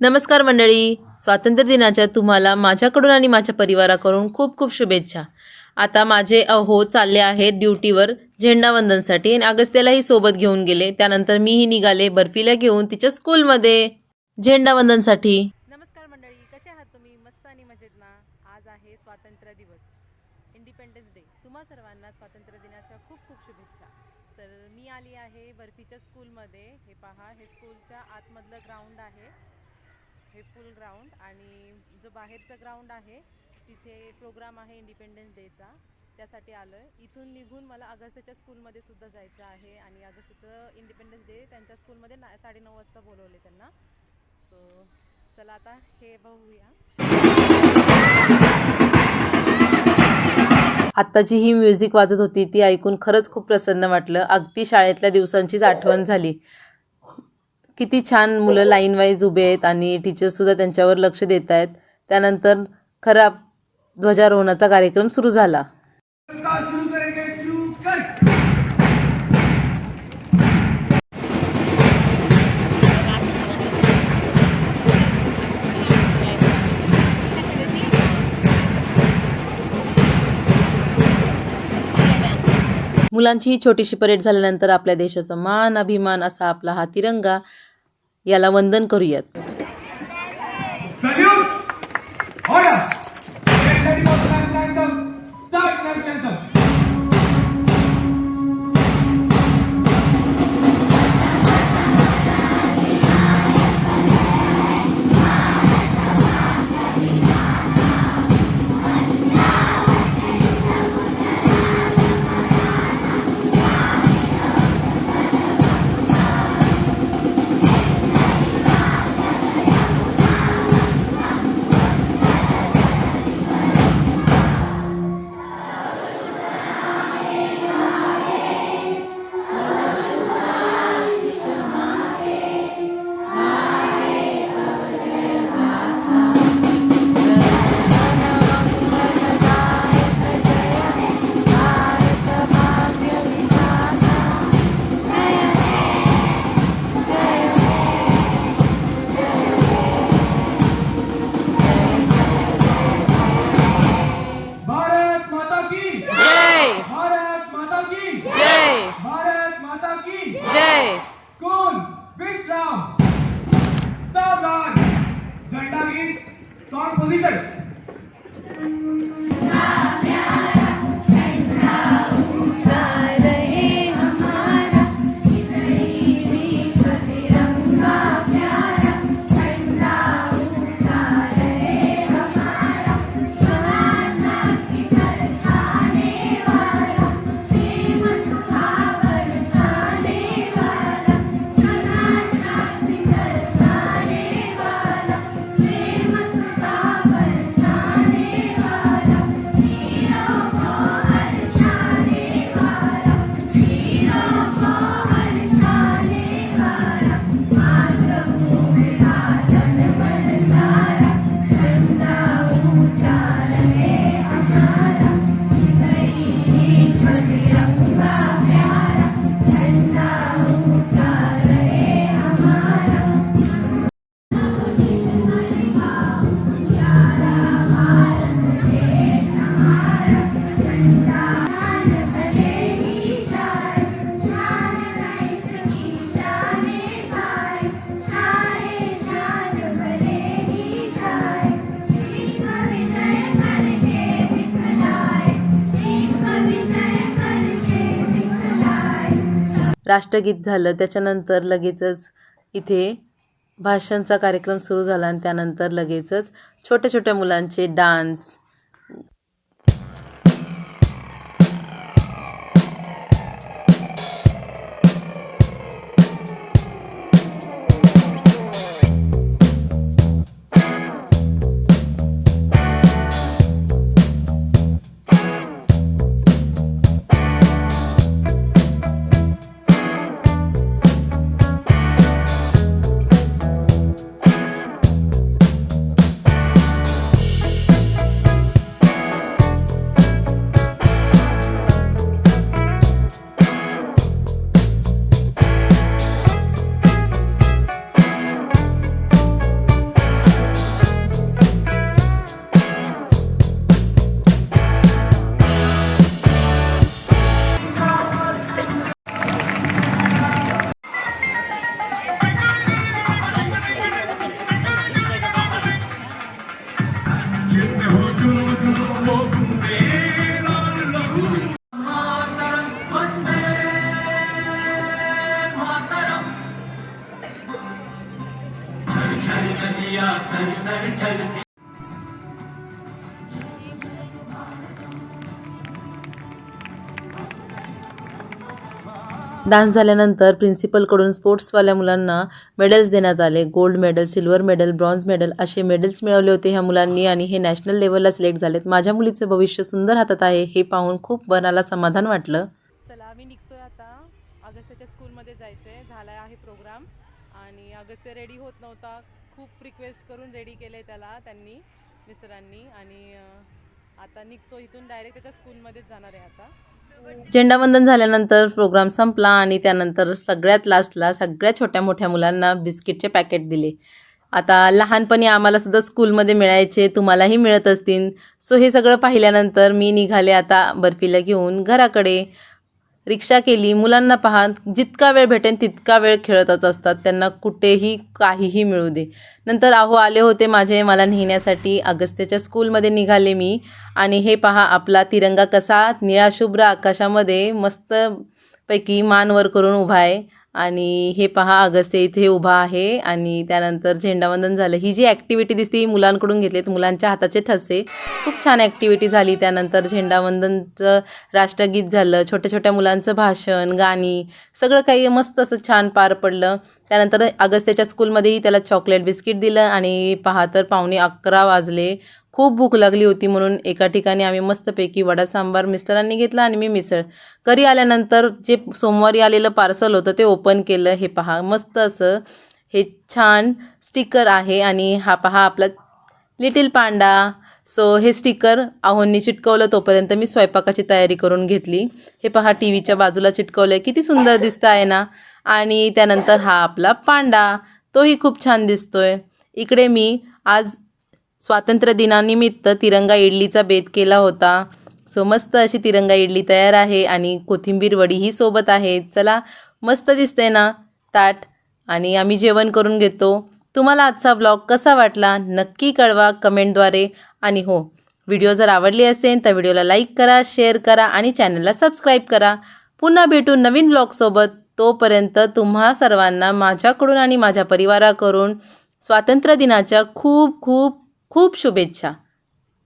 नमस्कार मंडळी. स्वातंत्र्य दिनाच्या तुम्हाला माझ्याकडून आणि माझ्या परिवाराकडून खूप खूप शुभेच्छा. आता माझे अहो चालले आहेत ड्युटीवर झेंडावंदनसाठी आणि अगस्त्यालाही सोबत घेऊन गेले. त्यानंतर मीही निघाले बर्फीला घेऊन तिच्या स्कूलमध्ये झेंडावंदनसाठी. नमस्कार मंडळी कसे आहात तुम्ही? मस्त आणि मजेत ना? आज आहे स्वातंत्र्य दिवस इंडिपेंडन्स डे तुम्हा सर्वांना स्वातंत्र्य दिनाच्या खूप खूप शुभेच्छा. तर मी आली आहे बर्फीच्या स्कूलमध्ये. हे पहा हे स्कूलच्या आतमधलं ग्राउंड आहे. हे फुल ग्राउंड आणि जो बाहेरचं ग्राउंड आहे तिथे प्रोग्राम आहे इंडिपेंडन्स डेचा. त्यासाठी आलो आहे इथून निघून मला अगस्त्याच्या स्कूलमध्ये सुद्धा जायचं आहे आणि अगस्त्याचं इंडिपेंडन्स डे त्यांच्या स्कूलमध्ये ना साडेनऊ वाजता बोलवले त्यांना. सो चला आता हे बघूया. आत्ताची ही म्युझिक वाजत होती ती ऐकून खरंच खूप प्रसन्न वाटलं. अगदी शाळेतल्या दिवसांचीच आठवण झाली. किती छान मुलं लाईन वाईज उभे आहेत आणि टीचर्ससुद्धा त्यांच्यावर लक्ष देत आहेत. त्यानंतर खरा ध्वजारोहणाचा कार्यक्रम सुरू झाला. मुलांची ही छोटीशी परेड झाल्यानंतर आपल्या देशाचा मान अभिमान असा आपला हा तिरंगा याला वंदन करूयात. in strong position. राष्ट्रगीत झालं त्याच्यानंतर लगेचच इथे भाषणचा कार्यक्रम सुरू झाला आणि त्यानंतर लगेचच छोट्या छोट्या मुलांचे डान्स डान्स झाल्यानंतर प्रिन्सिपलकडून स्पोर्ट्सवाल्या मुलांना मेडल्स देण्यात आले. Gold medal silver medal bronze medal असे मेडल्स मिळवले होते ह्या मुलांनी आणि हे नॅशनल लेवलला सिलेक्ट झालेत. माझ्या मुलीचं भविष्य सुंदर हातात आहे हे पाहून खूप मनाला समाधान वाटलं. चला आम्ही निघतोय आता. अगस्त्याच्या स्कूलमध्ये जायचं आहे झाला आहे प्रोग्राम. आणि अगस्त्य रेडी होत नव्हता. खूप रिक्वेस्ट करून रेडी केलं आहे त्याला त्यांनी मिस्टरांनी. आणि आता निघतो इथून डायरेक्ट त्याच्या स्कूलमध्येच जाणार आहे आता. झेंडावंदन झाल्यानंतर प्रोग्राम संपला आणि त्यानंतर सगळ्यात लास्टला सगळ्या छोट्या मोठ्या मुलांना बिस्किटचे पॅकेट दिले. आता लहानपणी आम्हाला सुद्धा स्कूलमध्ये मिळायचे तुम्हालाही मिळत असतील. सो हे सगळं पाहिल्यानंतर मी निघाले आता बर्फीला घेऊन घराकडे. रिक्षा केली मुलांना पहा जितका वेळ भेटेन तितका वेळ खेळतच असतात. त्यांना कुठेही काहीही मिळू दे. नंतर अहो आले होते माझे मला नेण्यासाठी अगस्त्याच्या स्कूलमध्ये निघाले मी. आणि हे पहा आपला तिरंगा कसा निळा शुभ्र आकाशामध्ये मस्तपैकी मान वर करून उभा आहे. आणि हे पहा अगस्त्य इथे उभा आहे आणि त्यानंतर झेंडावंदन झालं. ही जी ॲक्टिव्हिटी दिसते ही मुलांकडून घेतलीत मुलांच्या हाताचे ठसे. खूप छान ॲक्टिव्हिटी झाली. त्यानंतर झेंडावंदनचं राष्ट्रगीत झालं. छोट्या छोट्या मुलांचं भाषण गाणी सगळं काही मस्त असं छान पार पडलं. त्यानंतर अगस्त्याच्या स्कूलमध्येही त्याला चॉकलेट बिस्किट दिलं आणि पहा तर पावणे अकरा वाजले. खूप भूक लागली होती म्हणून एका ठिकाणी आम्ही मस्तपैकी वडा सांबार मिस्टरांनी घेतला आणि मी मिसळ. घरी आल्यानंतर जे सोमवारी आलेलं पार्सल होतं ते ओपन केलं. हे पहा मस्त असं हे छान स्टिकर आहे आणि हा पहा आपला लिटिल पांडा. सो हे स्टिकर आहोंनी चिटकवलं तोपर्यंत मी स्वयंपाकाची तयारी करून घेतली. हे पहा टी व्हीच्या बाजूला चिटकवलं आहे किती सुंदर दिसतं आहे ना? आणि त्यानंतर हा आपला पांडा. तोही खूप छान दिसतोय. इकडे मी आज स्वातंत्र्य दिनानिमित्त तिरंगा इडलीचा बेत केला होता. सो मस्त अशी तिरंगा इडली तयार आहे आणि कोथिंबीर वडीही सोबत आहे. चला मस्त दिसते ना? ताट. आणि आम्ही जेवण करून घेतो. तुम्हाला आजचा ब्लॉग कसा वाटला? नक्की कळवा कमेंटद्वारे. आणि हो व्हिडिओ जर आवडली असेल तर व्हिडिओला लाईक करा शेअर करा आणि चॅनलला सबस्क्राईब करा. पुन्हा भेटू नवीन ब्लॉगसोबत तोपर्यंत तुम्हा सर्वांना माझ्याकडून आणि माझ्या परिवाराकडून स्वातंत्र्य दिनाच्या खूप खूप खूप शुभेच्छा.